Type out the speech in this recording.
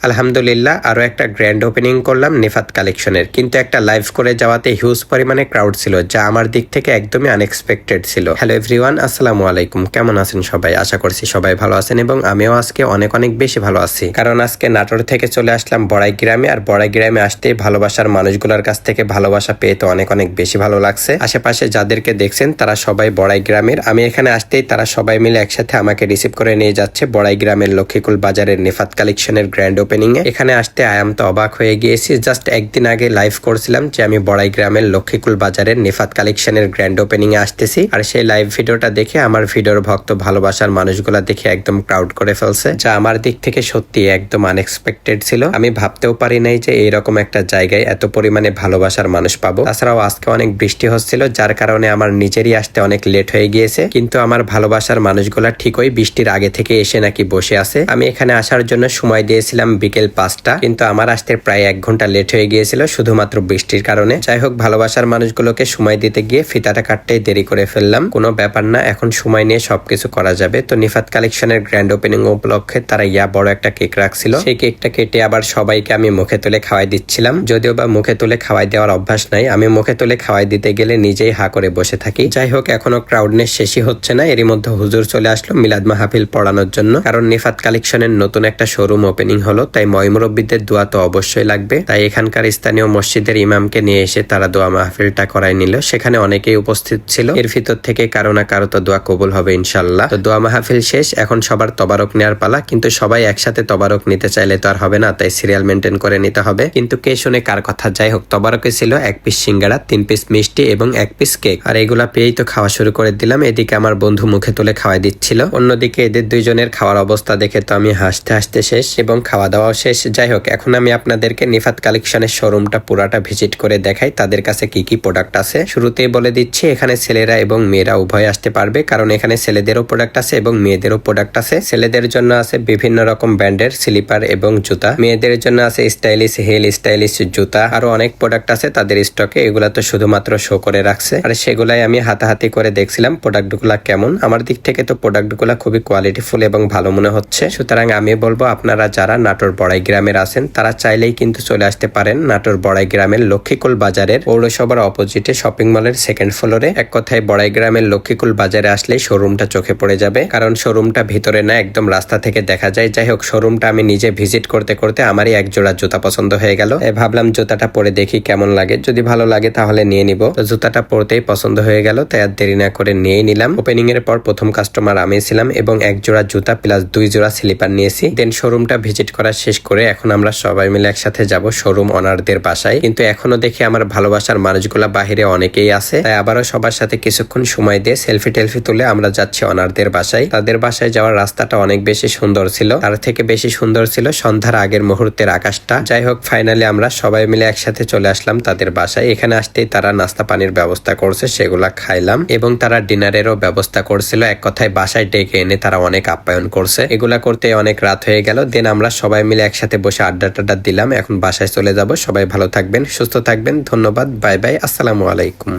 আলহামদুলিল্লাহ আরও একটা গ্র্যান্ড ওপেনিং করলাম নেফাত কালেকশনের কিন্তু একটা লাইভ করে যাওয়াতে হিউজ পরিমাণে ক্রাউড ছিল, যা আমার দিক থেকে একদমই আনএক্সপেক্টেড ছিল। হ্যালো এভরিওয়ান আসসালামু আলাইকুম। কেমন আছেন সবাই? আশা করছি সবাই ভালো আছেন এবং আমিও আজকে অনেক অনেক বেশি ভালো আছি। কারণ আজকে নাটোর থেকে চলে আসলাম বড়াই গ্রামে, আর বড়াই গ্রামে আসতে ভালোবাসার মানুষগুলোর কাছ থেকে ভালোবাসা পেয়ে তো অনেক অনেক বেশি ভালো লাগছে। আশেপাশে যাদেরকে দেখছেন, তারা সবাই বড়াই গ্রামের। আমি এখানে আসতেই তারা সবাই মিলে একসাথে আমাকে রিসিভ করে নিয়ে যাচ্ছে বড়াই গ্রামের লক্ষ্মীকুল বাজারের নেফাত কালেকশনের গ্র্যান্ড ওপেনিং এ এখানে আসতে আয়াম তো অবাক হয়ে গিয়েছি। জাস্ট একদিন আগে লাইভ করছিলাম যে আমি বড়াই গ্রামের লক্ষ্মীকুল বাজারের নেফাত কালেকশনের গ্র্যান্ড ওপেনিং এ আসতেছি। আর সেই লাইভ ভিডিওটা দেখে আমার ভিডিওর ভক্ত ভালোবাসার মানুষগুলা দেখে একদম ক্রাউড করে ফেলছে, যা আমার দিক থেকে সত্যি একদম আনএক্সপেক্টেড ছিল। আমি ভাবতেও পারি নাই যে এইরকম একটা জায়গায় এত পরিমাণে ভালোবাসার মানুষ পাবো। তাছাড়াও আজকে অনেক বৃষ্টি হচ্ছিল, যার কারণে আমার নিজেরই আসতে অনেক লেট হয়ে গিয়েছে। কিন্তু আমার ভালোবাসার মানুষগুলা ঠিকই বৃষ্টির আগে থেকে এসে নাকি বসে আছে। আমি এখানে আসার জন্য সময় দিয়েছিলাম বিকেল পাঁচটা। কিন্তু আমার আসতে প্রায় এক ঘণ্টা লেট হয়ে গিয়েছিল শুধুমাত্র বৃষ্টির কারণে। যাই হোক ভালোবাসার মানুষগুলোকে সময় দিতে গিয়ে ফিতাটা কাটতেই দেরি করে ফেললাম। কোনো ব্যাপার না, এখন সময় নিয়ে সবকিছু করা যাবে। তো নিফাত কালেকশনের গ্র্যান্ড ওপেনিং উপলক্ষে তারা ইয়া বড় একটা কেক রাখছিল। সেই কেকটা কেটে আবার সবাইকে আমি মুখে তুলে খাওয়াই দিচ্ছিলাম। যদিও বা মুখে তুলে খাওয়াই দেওয়ার অভ্যাস নাই, আমি মুখে তুলে খাওয়াই দিতে গেলে নিজেই হা করে বসে থাকি। যাই হোক এখনও ক্রাউডনেস শেষই হচ্ছে না। এরই মধ্যে হুজুর চলে আসলো মিলাদ মাহফিল পড়ানোর জন্য। কারণ নিফাত কালেকশনের নতুন একটা শোরুম ওপেনিং হলো। তাই ময়মুরব্বীদের দোয়া তো অবশ্যই লাগবে। তাই এখানকার স্থানীয় মসজিদের ইমামকে নিয়ে এসে তারা দোয়া মাহফিলটা করাই নিল। সেখানে অনেকেই উপস্থিত ছিল। এর ভিতর থেকে কারও না কারও তো দোয়া কবুল হবে ইনশাল্লাহ তো দোয়া মাহফিল শেষ। এখন সবার তবারক নেওয়ার পালা। কিন্তু সবাই একসাথে তবারক নিতে চাইলে তো আর হবে না। তাই সিরিয়াল মেনটেন করে নিতে হবে। কিন্তু কে শুনে কার কথা, যাই হোক তবারকে ছিল। এক পিস সিঙ্গারা তিন পিস মিষ্টি এবং এক পিস কেক। আর এগুলা পেয়েই তো খাওয়া শুরু করে দিলাম। এদিকে আমার বন্ধু মুখে তুলে খাওয়াই দিচ্ছিল। অন্যদিকে এদের দুইজনের খাওয়ার অবস্থা দেখে তো আমি হাসতে হাসতে শেষ এবং খাওয়া দাওয়াও শেষ। যাই হোক, এখন আমি আপনাদেরকে নিফাত কালেকশনের শোরুমটা পুরাটা ভিজিট করে দেখাই, তাদের কাছে কি কি প্রোডাক্ট আছে। শুরুতেই বলে দিচ্ছি, এখানে ছেলেরা এবং মেয়েরা উভয় আসতে পারবে, কারণ এখানে ছেলেদেরও প্রোডাক্ট আছে এবং মেয়েদেরও প্রোডাক্ট আছে। ছেলেদের জন্য আছে বিভিন্ন রকম ব্র্যান্ডের স্লিপার এবং জুতা। মেয়েদের জন্য আছে স্টাইলিশ হেল, স্টাইলিশ জুতা। আরও অনেক প্রোডাক্ট আছে তাদের স্টকে এগুলা তো শুধুমাত্র শো করে রাখছে। আর সেগুলাই আমি হাতাহাতি করে দেখছিলাম প্রোডাক্টগুলা কেমন। আমার দিক থেকে তো প্রোডাক্টগুলা খুবই কোয়ালিটিফুল এবং ভালো মনে হচ্ছে। সুতরাং আমি বলব, আপনারা যারা নাটোর বড়াই গ্রামের আছেন, তারা চাইলেই কিন্তু চলে আসতে পারেন নাটোর বড়াই গ্রামের লক্ষ্মীকুল বাজারের পৌরসভার অপোজিটে শপিং মলের সেকেন্ড ফ্লোরে এক কথায় বড়াই গ্রামের লক্ষ্মীকুল বাজারে আসলেই শোরুমটা চোখে পড়ে যাবে, কারণ শোরুমটা ভিতরে না একদম রাস্তা থেকে দেখা যায়। যাই হোক শোরুমটা আমি নিজে ভিজিট করতে করতে আমারই এক জোড়া জুতা পছন্দ হয়ে গেল। ভাবলাম জুতাটা পরে দেখি কেমন লাগে। যদি ভালো লাগে তাহলে নিয়ে নিব। জুতাটা পরতেই পছন্দ হয়ে গেল, তাই আর দেরি না করে নিয়ে নিলাম। ওপেনিং এর পর প্রথম কাস্টমার আমি ছিলাম এবং এক জোড়া জুতা প্লাস দুই জোড়া স্লিপার নিয়েছি। দেন শোরুমটা ভিজিট করা শেষ করে এখন আমরা সবাই মিলে একসাথে যাব শোরুম অনারদের বাসায়। কিন্তু এখনও দেখি আমার ভালোবাসার মানুষগুলা বাহিরে অনেকেই আছে। তাই আবারও সবার সাথে কিছুক্ষণ সময় দিয়ে সেলফি টেলফি তুলে আমরা যাচ্ছি অনারদের বাসায়। তাদের বাসায় যাওয়ার রাস্তাটা অনেক বেশি সুন্দর ছিল। তার থেকে বেশি সুন্দর ছিল সন্ধ্যার আগের মুহূর্তের আকাশটা। যাই হোক ফাইনালি আমরা সবাই মিলে একসাথে চলে আসলাম তাদের বাসায়। এখানে আসতেই তারা নাস্তা পানির ব্যবস্থা করছে, সেগুলা খাইলাম। এবং তারা ডিনারেরও ব্যবস্থা করছিল। এক কথায় বাসায় ডেকে এনে তারা অনেক আপ্যায়ন করছে। এগুলা করতে অনেক রাত হয়ে গেল। দেন আমরা সবাই মিলে একসাথে বসে আড্ডা টাড্ডা দিলাম। এখন বাসায় চলে যাব। সবাই ভালো থাকবেন, সুস্থ থাকবেন। ধন্যবাদ। Bye bye. আসসালামু আলাইকুম।